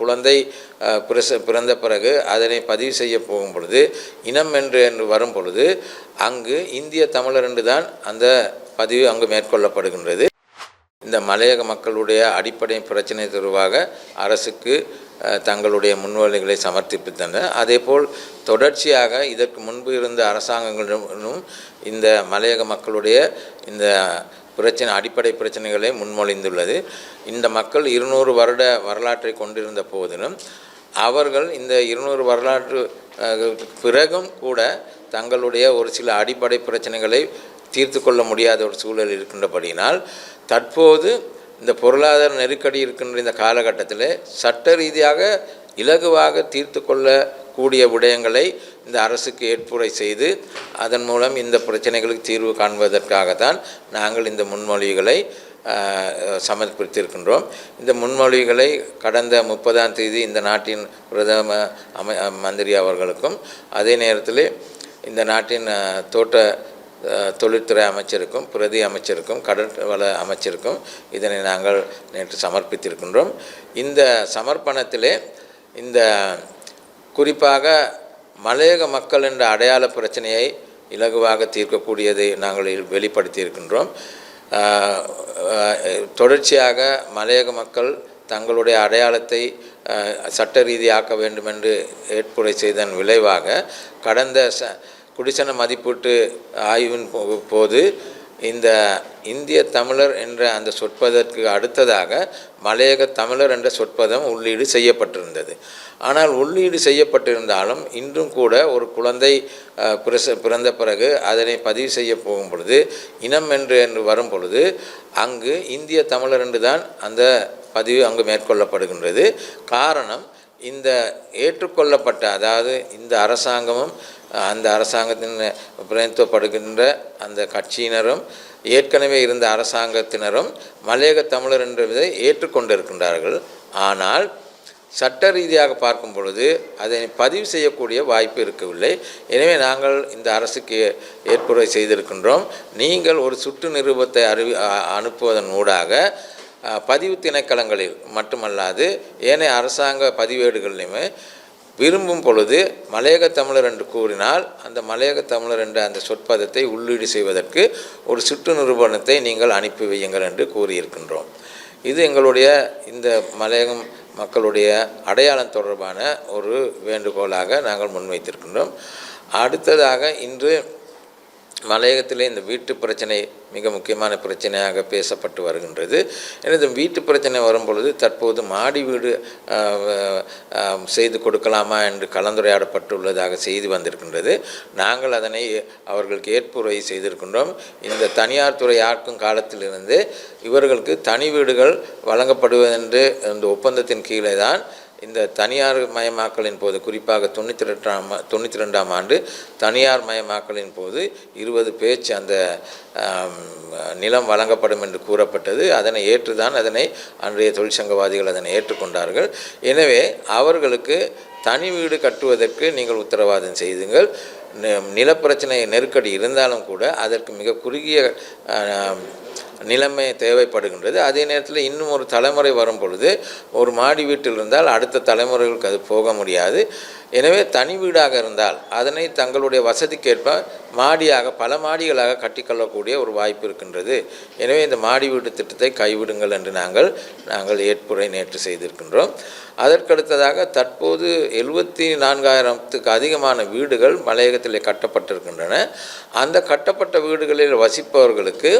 குழந்தை பிறந்த பிறகு அதனை பதிவு செய்ய போகும் பொழுது இனம் என்று என்று வரும் பொழுது அங்கு இந்திய தமிழர் என்று தான் அந்த பதிவு அங்கு மேற்கொள்ளப்படுகின்றது. இந்த மலையக மக்களுடைய அடிப்படை பிரச்சனை தொடர்பாக அரசுக்கு தங்களுடைய முன்வழிகளை சமர்ப்பித்தனர். அதேபோல் தொடர்ச்சியாக இதற்கு முன்பு இருந்த அரசாங்கங்களும் இந்த மலையக மக்களுடைய இந்த பிரச்சனை அடிப்படை பிரச்சனைகளை முன்மொழிந்துள்ளது. இந்த மக்கள் இருநூறு வருட வரலாற்றை கொண்டிருந்த போதிலும் அவர்கள் இந்த இருநூறு வரலாற்று பிறகும் கூட தங்களுடைய ஒரு சில அடிப்படை பிரச்சனைகளை தீர்த்து கொள்ள முடியாத ஒரு சூழல் இருக்கின்றபடியினால் தற்போது இந்த பொருளாதார நெருக்கடி இருக்கின்ற இந்த காலகட்டத்தில் சட்ட ரீதியாக இலகுவாக தீர்த்து கூடிய விடயங்களை இந்த அரசுக்கு ஏற்புரை செய்து அதன் மூலம் இந்த பிரச்சனைகளுக்கு தீர்வு காண்பதற்காகத்தான் நாங்கள் இந்த முன்மொழிகளை சமர்ப்பித்திருக்கின்றோம். இந்த முன்மொழிகளை கடந்த முப்பதாம் தேதி இந்த நாட்டின் பிரதம அமை மந்திரி அவர்களுக்கும் அதே நேரத்தில் இந்த நாட்டின் தோட்ட தொழில்துறை அமைச்சருக்கும் பிரதி அமைச்சருக்கும் கடற்வள அமைச்சருக்கும் இதனை நாங்கள் நேற்று சமர்ப்பித்திருக்கின்றோம். இந்த சமர்ப்பணத்திலே இந்த குறிப்பாக மலையக மக்கள் என்ற அடையாள பிரச்சனையை இலகுவாக தீர்க்கக்கூடியதை நாங்கள் வெளிப்படுத்தி இருக்கின்றோம் தொடர்ச்சியாக மலையக மக்கள் தங்களுடைய அடையாளத்தை சட்ட ரீதியாக்க வேண்டும் என்று ஏற்புரை செய்ததன் விளைவாக கடந்த ச குடிசன மதிப்பீட்டு ஆய்வின் போ- போது இந்த இந்திய தமிழர் என்ற அந்த சொற்பதற்கு அடுத்ததாக மலையக தமிழர் என்ற சொற்பதம் உள்ளீடு செய்யப்பட்டிருந்தது. ஆனால் உள்ளீடு செய்யப்பட்டிருந்தாலும் இன்றும் கூட ஒரு குழந்தை பிரச பிறந்த பிறகு அதனை பதிவு செய்ய போகும் பொழுது இனம் என்று என்று வரும் பொழுது அங்கு இந்திய தமிழர் என்று தான் அந்த பதிவு அங்கு மேற்கொள்ளப்படுகின்றது. காரணம் இந்த ஏற்றுக்கொள்ளப்பட்ட அதாவது இந்த அரசாங்கமும் அந்த அரசாங்கத்தின் பிரதித்துவப்படுகின்ற அந்த கட்சியினரும் ஏற்கனவே இருந்த அரசாங்கத்தினரும் மலையக தமிழர் என்றதை ஏற்றுக்கொண்டிருக்கின்றார்கள். ஆனால் சட்ட ரீதியாக பார்க்கும் பொழுது அதை பதிவு செய்யக்கூடிய வாய்ப்பு இருக்கவில்லை. எனவே நாங்கள் இந்த அரசுக்கு ஏற்புரை செய்திருக்கின்றோம். நீங்கள் ஒரு சுற்று நிருபத்தை அறிவி அனுப்புவதன் ஊடாக பதிவு திணைக்களங்களில் மட்டுமல்லாது ஏனைய அரசாங்க பதிவேடுகளிலுமே விரும்பும் பொழுது மலையக தமிழர் என்று கூறினால் அந்த மலையக தமிழர் என்ற அந்த சொற்பதத்தை உள்ளீடு செய்வதற்கு ஒரு சுற்று நிரூபணத்தை நீங்கள் அனுப்பி வையுங்கள் என்று கூறியிருக்கின்றோம். இது எங்களுடைய இந்த மலையகம் மக்களுடைய அடையாளம் தொடர்பான ஒரு வேண்டுகோளாக நாங்கள் முன்வைத்திருக்கின்றோம். அடுத்ததாக இன்று மலையகத்திலே இந்த வீட்டு பிரச்சனை மிக முக்கியமான பிரச்சனையாக பேசப்பட்டு வருகின்றது. எனது வீட்டு பிரச்சனை வரும் பொழுது தற்போது மாடி வீடு செய்து கொடுக்கலாமா என்று கலந்துரையாடப்பட்டுள்ளதாக செய்தி வந்திருக்கின்றது. நாங்கள் அதனை அவர்களுக்கு ஏற்புரை செய்திருக்கின்றோம். இந்த தனியார் துறை ஆக்கும் காலத்திலிருந்து இவர்களுக்கு தனி வீடுகள் வழங்கப்படுவதென்று இந்த ஒப்பந்தத்தின் கீழே தான் இந்த தனியார் மயமாக்கலின் போது குறிப்பாக தொண்ணூற்றி ரெண்டாம் தொண்ணூற்றி ரெண்டாம் ஆண்டு தனியார் மயமாக்கலின் போது இருபது பேச்சு அந்த நிலம் வழங்கப்படும் என்று கூறப்பட்டது. அதனை ஏற்றுதான் அதனை அன்றைய தொழிற்சங்கவாதிகள் அதனை ஏற்றுக்கொண்டார்கள். எனவே அவர்களுக்கு தனி வீடு கட்டுவதற்கு நீங்கள் உத்தரவாதம் செய்துங்கள். நிலப்பிரச்சனை நெருக்கடி இருந்தாலும் கூட அதற்கு மிக குறுகிய நிலைமை தேவைப்படுகின்றது. அதே நேரத்தில் இன்னும் ஒரு தலைமுறை வரும் பொழுது ஒரு மாடி வீட்டில் இருந்தால் அடுத்த தலைமுறைகளுக்கு அது போக முடியாது. எனவே தனி வீடாக இருந்தால் அதனை தங்களுடைய வசதிக்கேற்ப மாடியாக பல மாடிகளாக கட்டிக்கொள்ளக்கூடிய ஒரு வாய்ப்பு இருக்கின்றது. எனவே இந்த மாடி வீட்டு திட்டத்தை கைவிடுங்கள் என்று நாங்கள் நாங்கள் ஏற்புரை நேற்று செய்திருக்கின்றோம். அதற்கடுத்ததாக தற்போது எழுபத்தி நான்காயிரத்துக்கு அதிகமான வீடுகள் மலையகத்தில் கட்டப்பட்டிருக்கின்றன. அந்த கட்டப்பட்ட வீடுகளில் வசிப்பவர்களுக்கு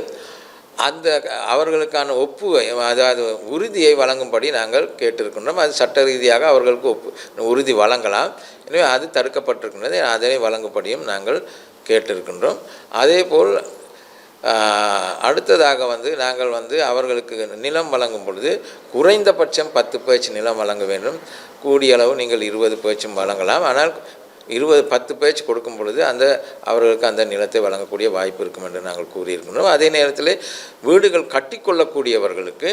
அந்த அவர்களுக்கான ஒப்பு அதாவது உறுதியை வழங்கும்படி நாங்கள் கேட்டிருக்கின்றோம். அது சட்ட ரீதியாக அவர்களுக்கு ஒப்பு உறுதி வழங்கலாம். எனவே அது தடுக்கப்பட்டிருக்கின்றது. அதனை வழங்கும்படியும் நாங்கள் கேட்டிருக்கின்றோம். அதே போல் அடுத்ததாக வந்து நாங்கள் வந்து அவர்களுக்கு நிலம் வழங்கும் பொழுது குறைந்தபட்சம் பத்து பேச்சு நிலம் வழங்க வேண்டும். கூடிய அளவு நீங்கள் இருபது பேச்சும் வழங்கலாம். ஆனால் இருபது பத்து பேச்சு கொடுக்கும் பொழுது அந்த அவர்களுக்கு அந்த நிலத்தை வழங்கக்கூடிய வாய்ப்பு இருக்கும் என்று நாங்கள் கூறியிருக்கின்றோம் அதே நேரத்தில் வீடுகள் கட்டிக்கொள்ளக்கூடியவர்களுக்கு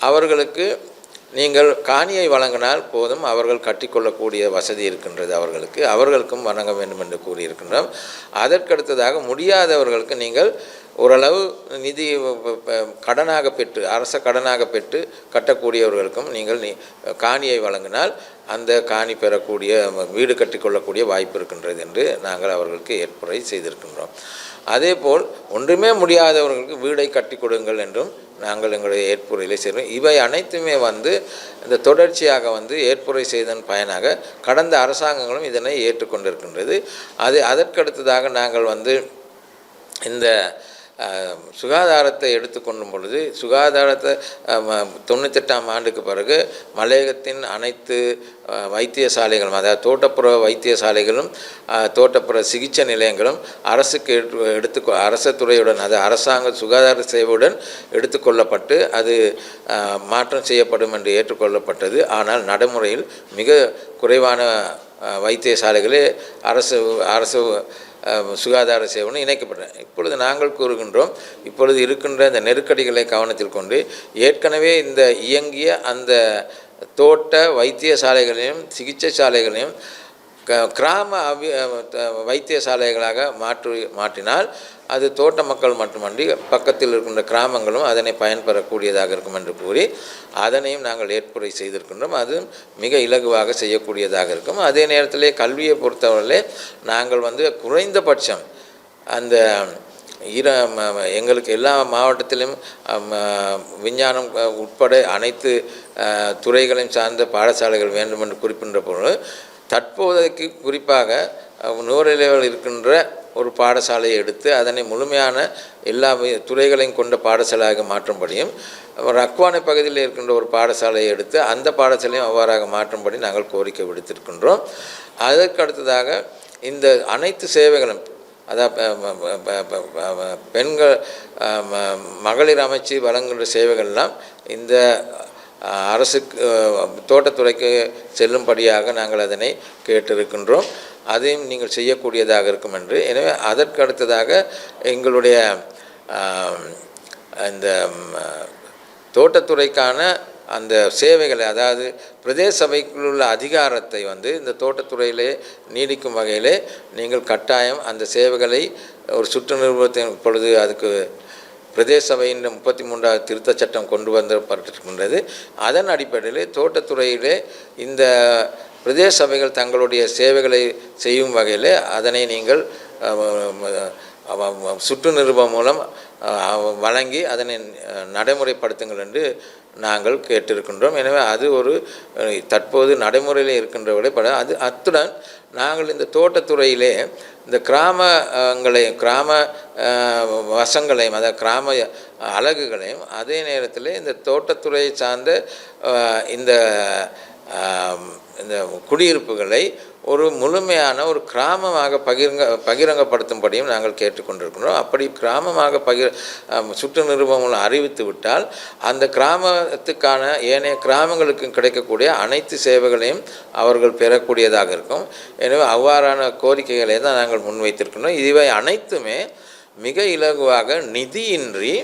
அவர்களுக்கு நீங்கள் காணியை வழங்கினால் போதும். அவர்கள் கட்டிக்கொள்ளக்கூடிய வசதி இருக்கின்றது அவர்களுக்கு. அவர்களுக்கும் வழங்க வேண்டும் என்று கூறியிருக்கின்றோம். அதற்கடுத்ததாக முடியாதவர்களுக்கு நீங்கள் ஓரளவு நிதி கடனாக பெற்று அரச கடனாக பெற்று கட்டக்கூடியவர்களுக்கும் நீங்கள் நீ காணியை வழங்கினால் அந்த காணி பெறக்கூடிய வீடு கட்டிக்கொள்ளக்கூடிய வாய்ப்பு இருக்கின்றது என்று நாங்கள் அவர்களுக்கு ஏற்புரை செய்திருக்கின்றோம். அதேபோல் ஒன்றுமே முடியாதவர்களுக்கு வீடை கட்டி கொடுங்கள் என்றும் நாங்கள் எங்களுடைய ஏற்புரையிலே செய்கிறோம். இவை அனைத்துமே வந்து இந்த தொடர்ச்சியாக வந்து ஏற்புரை செய்ததன் பயனாக கடந்த அரசாங்கங்களும் இதனை ஏற்றுக்கொண்டிருக்கின்றது. அது அதற்கடுத்ததாக நாங்கள் வந்து இந்த சுகாதாரத்தை எடுத்துக்கொள்ளும் பொழுது சுகாதாரத்தை தொண்ணூத்தெட்டாம் ஆண்டுக்கு பிறகு மலையகத்தின் அனைத்து வைத்தியசாலைகளும் அதாவது தோட்டப்புற வைத்தியசாலைகளும் தோட்டப்புற சிகிச்சை நிலையங்களும் அரசுக்கு எடுத்து அரச அரசு துறையுடன் அது அரசாங்க சுகாதார சேவையுடன் எடுத்துக்கொள்ளப்பட்டு அது மாற்றம் செய்யப்படும் என்று ஏற்றுக்கொள்ளப்பட்டது. ஆனால் நடைமுறையில் மிக குறைவான வைத்தியசாலைகளே அரசு அரசு சுகாதார சேவைன்னு இணைக்கப்பட்டன இப்பொழுது நாங்கள் கூறுகின்றோம் இப்பொழுது இருக்கின்ற இந்த நெருக்கடிகளை கவனத்தில் கொண்டு ஏற்கனவே இந்த இயங்கிய அந்த தோட்ட வைத்தியசாலைகளையும் சிகிச்சை சாலைகளையும் க கிராம அபி வைத்தியசாலைகளாக மாற்றி மாற்றினால் அது தோட்ட மக்கள் மட்டுமன்றி பக்கத்தில் இருக்கின்ற கிராமங்களும் அதனை பயன்பெறக்கூடியதாக இருக்கும் என்று கூறி அதனையும் நாங்கள் ஏற்புரை செய்திருக்கின்றோம். அது மிக இலகுவாக செய்யக்கூடியதாக இருக்கும். அதே நேரத்திலே கல்வியை பொறுத்தவரையிலே நாங்கள் வந்து குறைந்தபட்சம் அந்த ஈர எங்களுக்கு எல்லா மாவட்டத்திலும் விஞ்ஞானம் உட்பட அனைத்து துறைகளையும் சார்ந்த பாடசாலைகள் வேண்டும் என்று குறிப்பின்ற பொழுது தற்போதைக்கு குறிப்பாக அஹ், நூறிலேவில் இருக்கின்ற ஒரு பாடசாலையை எடுத்து அதனை முழுமையான எல்லா துறைகளையும் கொண்ட பாடசாலையாக மாற்றும்படியும் ரக்வானை பகுதியில் இருக்கின்ற ஒரு பாடசாலையை எடுத்து அந்த பாடசாலையும் அவ்வாறாக மாற்றும்படி நாங்கள் கோரிக்கை விடுத்திருக்கின்றோம். அதற்கு அடுத்ததாக இந்த அனைத்து சேவைகளும் அதாவது பெண்கள் மகளிர் அமைச்சு வழங்குகின்ற சேவைகள்லாம் இந்த அரசுக்கு தோட்டத்துறைக்கு செல்லும்படியாக நாங்கள் அதனை கேட்டிருக்கின்றோம். அதையும் நீங்கள் செய்யக்கூடியதாக இருக்கும் என்று. எனவே அதற்கு அடுத்ததாக எங்களுடைய இந்த தோட்டத்துறைக்கான அந்த சேவைகளை அதாவது பிரதேச சபைக்குள் உள்ள அதிகாரத்தை வந்து இந்த தோட்டத்துறையிலே நீடிக்கும் வகையிலே நீங்கள் கட்டாயம் அந்த சேவைகளை ஒரு சுற்று நிறுவனத்தின் பொழுது அதுக்கு பிரதேச சபையின் முப்பத்தி மூன்றாவது திருத்தச் சட்டம் கொண்டு வந்தப்பட்டிருக்கின்றது. அதன் அடிப்படையிலே தோட்டத்துறையிலே இந்த பிரதேச சபைகள் தங்களுடைய சேவைகளை செய்யும் வகையில் அதனை நீங்கள் சுற்று நிருபம் மூலம் வழங்கி அதனை நடைமுறைப்படுத்துங்கள் என்று நாங்கள் கேட்டிருக்கின்றோம். எனவே அது ஒரு தற்போது நடைமுறையில் இருக்கின்றவரை பட அது அத்துடன் நாங்கள் இந்த தோட்டத்துறையிலே இந்த கிராமங்களையும் கிராம வசங்களையும் அதாவது கிராம அலகுகளையும் அதே நேரத்தில் இந்த தோட்டத்துறையை சார்ந்த இந்த இந்த குடியிருப்புகளை ஒரு முழுமையான ஒரு கிராமமாக பகிரங்க பகிரங்கப்படுத்தும்படியும் நாங்கள் கேட்டுக்கொண்டிருக்கிறோம் அப்படி கிராமமாக பகிர் சுற்று நிறுவனங்களும் அறிவித்து விட்டால் அந்த கிராமத்துக்கான ஏனைய கிராமங்களுக்கு கிடைக்கக்கூடிய அனைத்து சேவைகளையும் அவர்கள் பெறக்கூடியதாக இருக்கும். எனவே அவ்வாறான கோரிக்கைகளை தான் நாங்கள் முன்வைத்திருக்கிறோம் இவை அனைத்துமே மிக இலகுவாக நிதியின்றி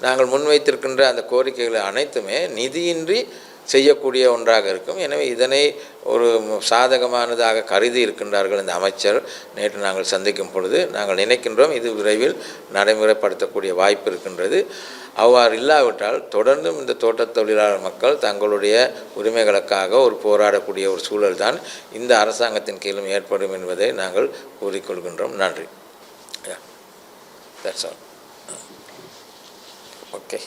நாங்கள் முன்வைத்திருக்கின்ற அந்த கோரிக்கைகள் அனைத்துமே நிதியின்றி செய்யக்கூடிய ஒன்றாக இருக்கும் எனவே இதனை ஒரு சாதகமானதாக கருதி இருக்கின்றார்கள் இந்த அமைச்சர் நேற்று நாங்கள் சந்திக்கும் பொழுது நாங்கள் நினைக்கின்றோம் இது விரைவில் நடைமுறைப்படுத்தக்கூடிய வாய்ப்பு இருக்கின்றது அவ்வாறு இல்லாவிட்டால் தொடர்ந்தும் இந்த தோட்டத் தொழிலாளர் மக்கள் தங்களுடைய உரிமைகளுக்காக ஒரு போராடக்கூடிய ஒரு சூழல்தான் இந்த அரசாங்கத்தின் கீழும் ஏற்படும் என்பதை நாங்கள் கூறிக்கொள்கின்றோம் நன்றி Yeah. That's all. Okay.